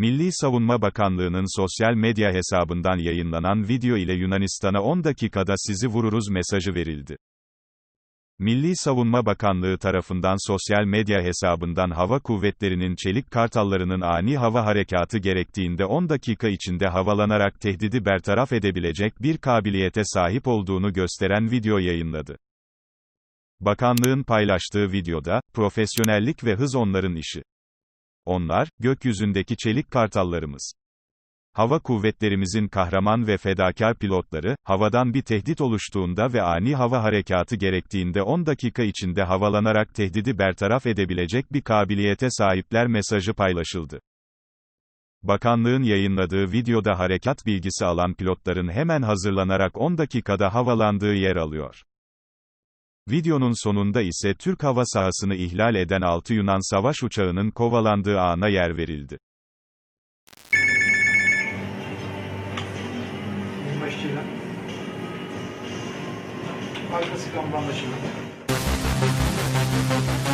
Milli Savunma Bakanlığı'nın sosyal medya hesabından yayınlanan video ile Yunanistan'a 10 dakikada sizi vururuz mesajı verildi. Milli Savunma Bakanlığı tarafından sosyal medya hesabından hava kuvvetlerinin çelik kartallarının ani hava harekatı gerektiğinde 10 dakika içinde havalanarak tehdidi bertaraf edebilecek bir kabiliyete sahip olduğunu gösteren video yayınladı. Bakanlığın paylaştığı videoda, profesyonellik ve hız onların işi. Onlar, gökyüzündeki çelik kartallarımız. Hava kuvvetlerimizin kahraman ve fedakar pilotları, havadan bir tehdit oluştuğunda ve ani hava harekatı gerektiğinde 10 dakika içinde havalanarak tehdidi bertaraf edebilecek bir kabiliyete sahipler mesajı paylaşıldı. Bakanlığın yayınladığı videoda harekat bilgisi alan pilotların hemen hazırlanarak 10 dakikada havalandığı yer alıyor. Videonun sonunda ise Türk hava sahasını ihlal eden 6 Yunan savaş uçağının kovalandığı ana yer verildi. Binbaşıyla. Arkası kamrandaşıyla. altı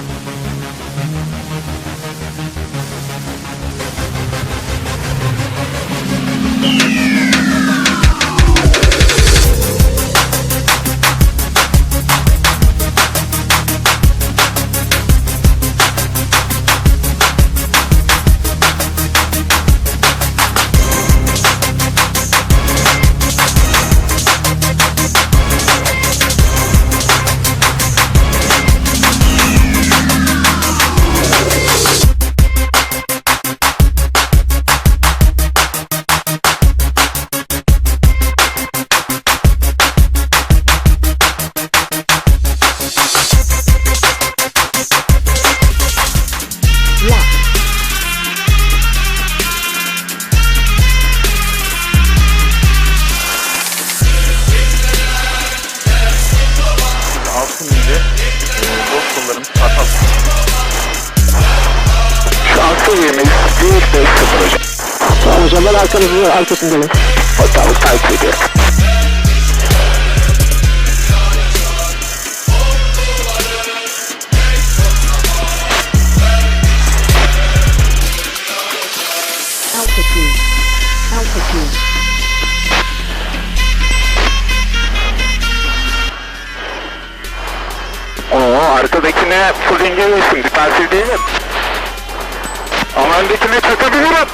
Tamam hocam ben arkanızın arkasındayım. Hatamı takip ediyorum. Altitude. Altitude. Oo arkadakine full inceliyorsun. Defansif değil mi? Ama öndekine çakabilirim.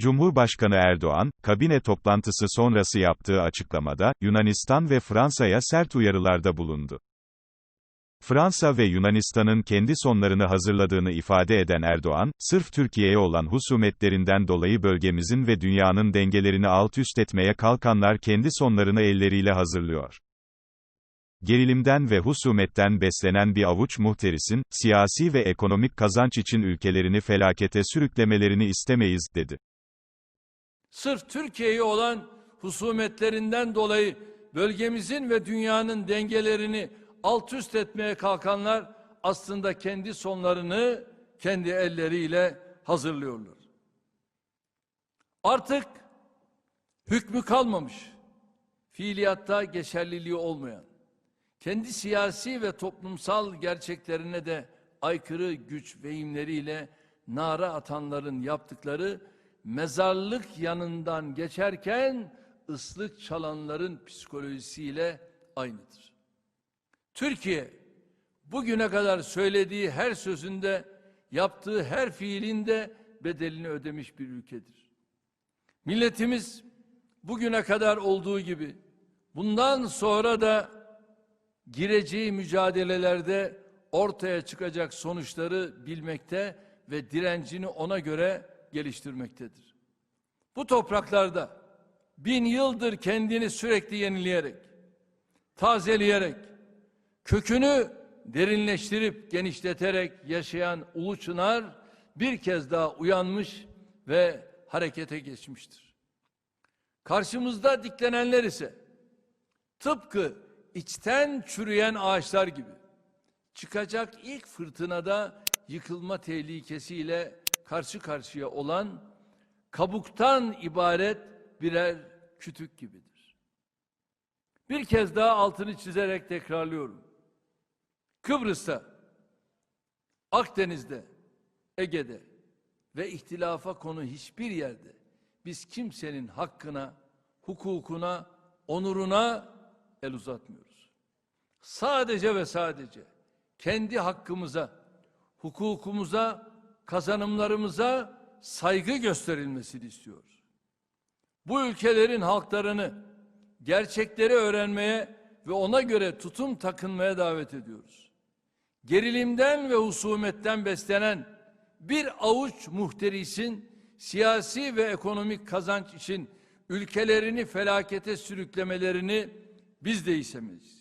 Cumhurbaşkanı Erdoğan, kabine toplantısı sonrası yaptığı açıklamada, Yunanistan ve Fransa'ya sert uyarılarda bulundu. Fransa ve Yunanistan'ın kendi sonlarını hazırladığını ifade eden Erdoğan, sırf Türkiye'ye olan husumetlerinden dolayı bölgemizin ve dünyanın dengelerini alt üst etmeye kalkanlar kendi sonlarını elleriyle hazırlıyor. Gerilimden ve husumetten beslenen bir avuç muhterisin, siyasi ve ekonomik kazanç için ülkelerini felakete sürüklemelerini istemeyiz, dedi. Sırf Türkiye'ye olan husumetlerinden dolayı bölgemizin ve dünyanın dengelerini alt üst etmeye kalkanlar aslında kendi sonlarını kendi elleriyle hazırlıyorlar. Artık hükmü kalmamış, fiiliyatta geçerliliği olmayan, kendi siyasi ve toplumsal gerçeklerine de aykırı güç vehimleriyle nara atanların yaptıkları mezarlık yanından geçerken ıslık çalanların psikolojisiyle aynıdır. Türkiye bugüne kadar söylediği her sözünde, yaptığı her fiilinde bedelini ödemiş bir ülkedir. Milletimiz bugüne kadar olduğu gibi bundan sonra da gireceği mücadelelerde ortaya çıkacak sonuçları bilmekte ve direncini ona göre geliştirmektedir. Bu topraklarda bin yıldır kendini sürekli yenileyerek, tazeleyerek, kökünü derinleştirip genişleterek yaşayan Ulu Çınar bir kez daha uyanmış ve harekete geçmiştir. Karşımızda diklenenler ise tıpkı içten çürüyen ağaçlar gibi çıkacak ilk fırtınada yıkılma tehlikesiyle karşı karşıya olan kabuktan ibaret birer kütük gibidir. Bir kez daha altını çizerek tekrarlıyorum. Kıbrıs'ta, Akdeniz'de, Ege'de ve ihtilafa konu hiçbir yerde biz kimsenin hakkına, hukukuna, onuruna el uzatmıyoruz. Sadece ve sadece kendi hakkımıza, hukukumuza, kazanımlarımıza saygı gösterilmesini istiyoruz. Bu ülkelerin halklarını gerçekleri öğrenmeye ve ona göre tutum takınmaya davet ediyoruz. Gerilimden ve husumetten beslenen bir avuç muhterisin siyasi ve ekonomik kazanç için ülkelerini felakete sürüklemelerini biz de istemeyiz.